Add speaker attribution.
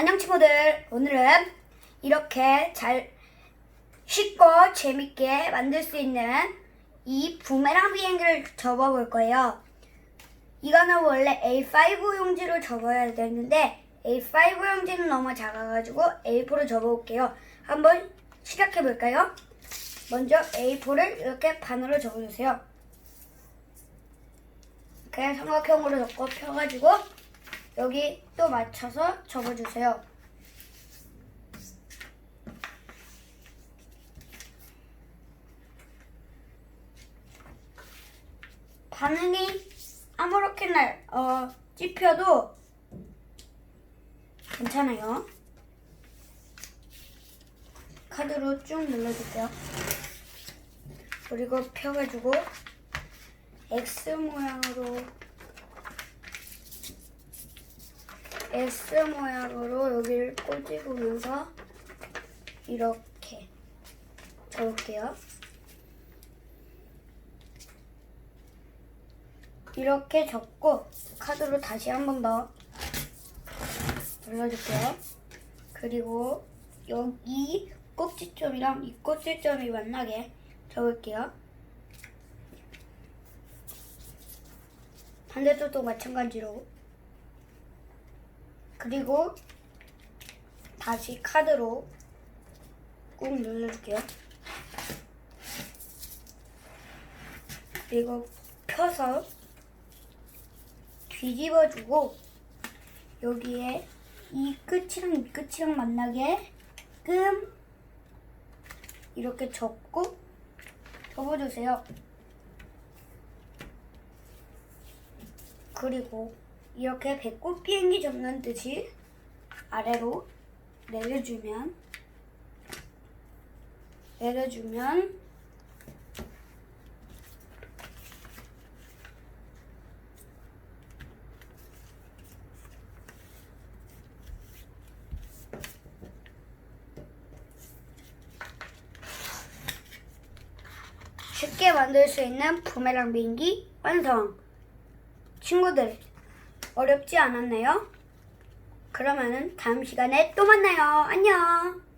Speaker 1: 안녕 친구들. 오늘은 이렇게 잘 쉽고 재밌게 만들 수 있는 이 부메랑 비행기를 접어볼 거예요. 이거는 원래 A5 용지로 접어야 되는데 A5 용지는 너무 작아가지고 A4로 접어볼게요. 한번 시작해 볼까요? 먼저 A4를 이렇게 반으로 접어주세요. 그냥 삼각형으로 접고 펴가지고 여기 또 맞춰서 접어주세요. 반응이 아무렇게나 어, 찝혀도 괜찮아요. 카드로 쭉 눌러줄게요. 그리고 펴가지고 X 모양으로 S 모양으로 여기를 꼬집으면서 이렇게 접을게요. 이렇게 접고 카드로 다시 한 번 더 눌러줄게요. 그리고 여기 꼭지점이랑 이 꼭지점이 만나게 접을게요. 반대쪽도 마찬가지로 그리고 다시 카드로 꾹 눌러줄게요. 그리고 펴서 뒤집어주고 여기에 이 끝이랑 이 끝이랑 만나게 끔 이렇게 접고 접어주세요. 그리고 이렇게 배꼽 비행기 접는 듯이 아래로 내려주면 내려주면 쉽게 만들 수 있는 부메랑 비행기 완성! 친구들, 어렵지 않았나요? 그러면은 다음 시간에 또 만나요. 안녕!